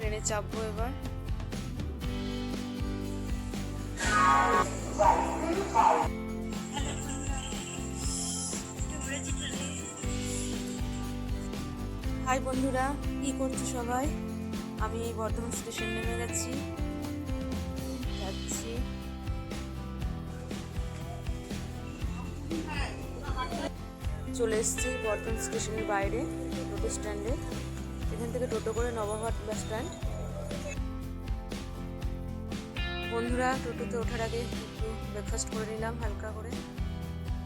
ট্রেনে চাপবো এবার। হাই বন্ধুরা, কি করছ সবাই? আমি বর্ধমান স্টেশন নেমে গেছি। যাচ্ছি। চলে এসেছি বর্ধমান স্টেশনের বাইরে টোটো স্ট্যান্ডে। এখান থেকে টোটো করে নবাবহাট বাস স্ট্যান্ড। বন্ধুরা টোটোতে ওঠার আগে একটু ব্রেকফাস্ট করে নিলাম হালকা করে।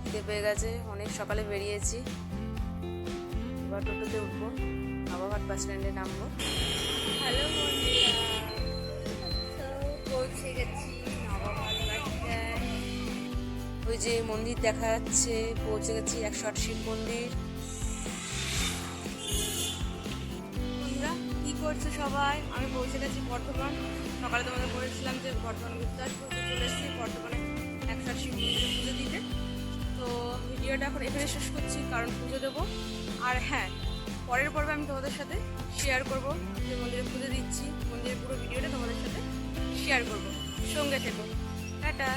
খিদে পেয়ে গেছে অনেক সকালে বেরিয়েছি। এবার টোটোতে উঠবো নবাবহাট বাস স্ট্যান্ডে নামবো। হ্যালো পৌঁছে গেছি ওই যে মন্দির দেখা যাচ্ছে পৌঁছে গেছি একশো আট শিব মন্দির। করছ সবাই, আমি পৌঁছে গেছি বর্ধমান। সকালে তোমাদের বলেছিলাম যে বর্ধমান ঘুরতে আসব চলে এসেছি বর্ধমানে একশো আট শিব মন্দিরে পুজো দিতে। তো ভিডিওটা এখন এখানে শেষ করছি, কারণ পুজো দেবো। আর হ্যাঁ পরের পর্বে আমি তোমাদের সাথে শেয়ার করব, যে মন্দিরে পুজো দিচ্ছি, মন্দিরের পুরো ভিডিওটা তোমাদের সাথে শেয়ার করব। সঙ্গে থেকো। টাটা।